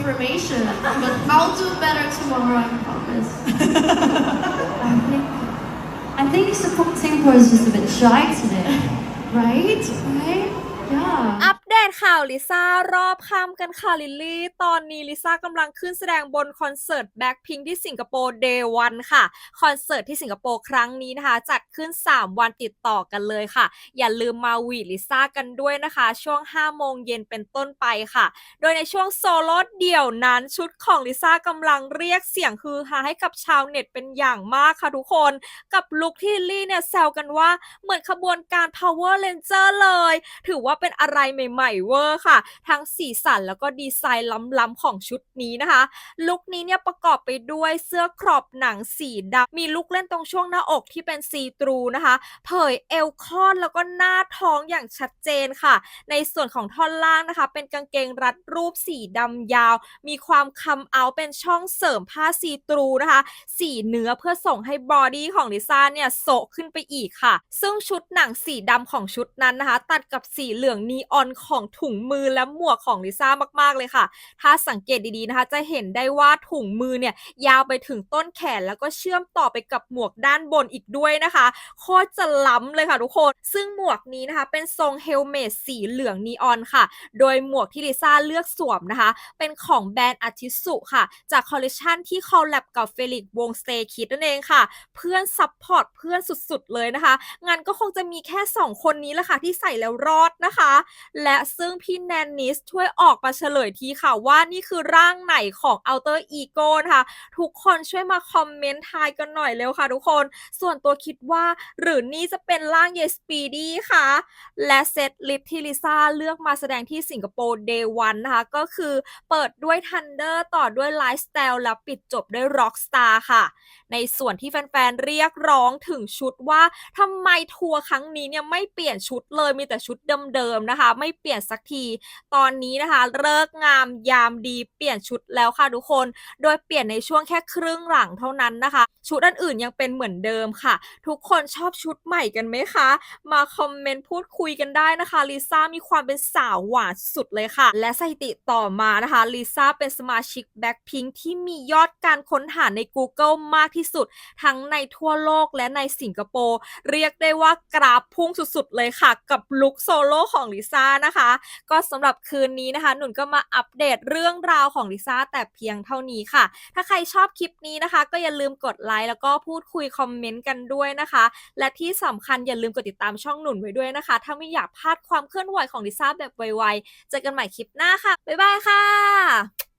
information, but I'll do better tomorrow, I promise. I think, I think supporting Tempo is just a bit shy today, right? Right? าวลิซ่ารอบค่ำกันค่ะลิลลี่ ตอนนี้ลิซ่ากำลังขึ้นแสดงบนคอนเสิร์ตแบ็คพิงที่สิงคโปร์เดย์วันค่ะ คอนเสิร์ตที่สิงคโปร์ครั้งนี้นะคะ จัดขึ้น 3 วันติดต่อกันเลยค่ะ อย่าลืมมาหวีลิซ่ากันด้วยนะคะ ช่วง 5 โมงเย็นเป็นต้นไปค่ะ โดยในช่วงโซโล่เดี่ยวนั้นชุดของลิซ่ากำลังเรียกเสียงฮือฮาให้กับชาวเน็ตเป็นอย่างมากค่ะทุกคน กับลุคที่ลิลลี่เนี่ยแซวกันว่าเหมือนขบวนการ Power Ranger เลย ถือว่าเป็นอะไรใหม่ๆเวอร์ค่ะ ทั้งสีสันแล้วก็ดีไซน์ล้ำๆของชุดนี้นะคะ ลุคนี้เนี่ยประกอบไปด้วยเสื้อครอบหนังสีดำมีลุคเล่นตรงช่วงหน้าอกที่เป็นซีตรูนะคะ เผยเอวคอนแล้วก็หน้าท้องอย่างชัดเจนค่ะ ในส่วนของท่อนล่างนะคะ เป็นกางเกงรัดรูปสีดำยาว มีความคัมเอาเป็นช่องเสริมผ้าซีตรูนะคะ สีเนื้อเพื่อส่งให้บอดี้ของลิซ่าเนี่ยโซขึ้นไปอีกค่ะ ซึ่งชุดหนังสีดำของชุดนั้นนะคะ ตัดกับสีเหลืองนีออนของถุงมือและหมวกของลิซ่ามากๆเลยค่ะ ถ้าสังเกตดีๆนะคะ จะเห็นได้ว่าถุงมือเนี่ยยาวไปถึงต้นแขนแล้วก็เชื่อมต่อไปกับหมวกด้านบนอีกด้วยนะคะโคตรจะล้ำเลยค่ะทุกคน ซึ่งหมวกนี้นะคะ เป็นทรงเฮลเมตสีเหลืองนีออนค่ะ โดยหมวกที่ลิซ่าเลือกสวมนะคะ เป็นของแบรนด์อาทิสุค่ะ จากคอลเลคชันที่คอลแลบกับเฟลิกวงสเตคิดนั่นเองค่ะ เพื่อนซัพพอร์ตเพื่อนสุดๆเลยนะคะงั้นก็คงจะมีแค่ 2 คนนี้แหละค่ะที่ใส่แล้วรอดนะคะ และซึ่งพแนนนิสช่วยออกมาเฉลยทีค่ะว่านี่คือร่างไหนของ Outer Ego นะคะทุกคนช่วยมาคอมเมนต์ทายกันหน่อยเร็วค่ะทุกคน ส่วนตัวคิดว่าหรือนี่จะเป็นร่างเยสปีดี้ค่ะ และเซตลิปที่ลิซ่าเลือกมาแสดงที่สิงคโปร์ Day 1นนะคะ ก็คือเปิดด้วย Thunder ต่อด้วย Lifestyle แล้วปิดจบด้วย Rockstar ค่ะ ในส่วนที่แฟนๆ เรียกร้องถึงชุดว่าทำไมทัวร์ครั้งนี้เนี่ยไม่เปลี่ยนชุดเลยมีแต่ชุดเดิมๆนะคะ ไม่เปลี่ยนสักทีตอนนี้นะคะเลิกงามยามดีเปลี่ยนชุดแล้วค่ะทุกคน โดยเปลี่ยนในช่วงแค่ครึ่งหลังเท่านั้นนะคะ ชุดอันอื่นยังเป็นเหมือนเดิมค่ะ ทุกคนชอบชุดใหม่กันไหมคะ มาคอมเมนต์พูดคุยกันได้นะคะลิซ่ามีความเป็นสาวหวานสุดเลยค่ะ และสถิติต่อมานะคะลิซ่าเป็นสมาชิกแบ็คพิงที่มียอดการค้นหาใน Google มากที่สุด ทั้งในทั่วโลกและในสิงคโปร์เรียกได้ว่ากราฟพุ่งสุดๆเลยค่ะ กับลุคโซโล่ของลิซ่านะคะก็สำหรับคืนนี้นะคะ หนุนก็มาอัปเดตเรื่องราวของลิซ่าแต่เพียงเท่านี้ค่ะ ถ้าใครชอบคลิปนี้นะคะ ก็อย่าลืมกดไลค์แล้วก็พูดคุยคอมเมนต์กันด้วยนะคะ และที่สำคัญอย่าลืมกดติดตามช่องหนุนไว้ด้วยนะคะ ถ้าไม่อยากพลาดความเคลื่อนไหวของลิซ่าแบบไวๆเจอกันใหม่คลิปหน้าค่ะบ๊ายบายค่ะ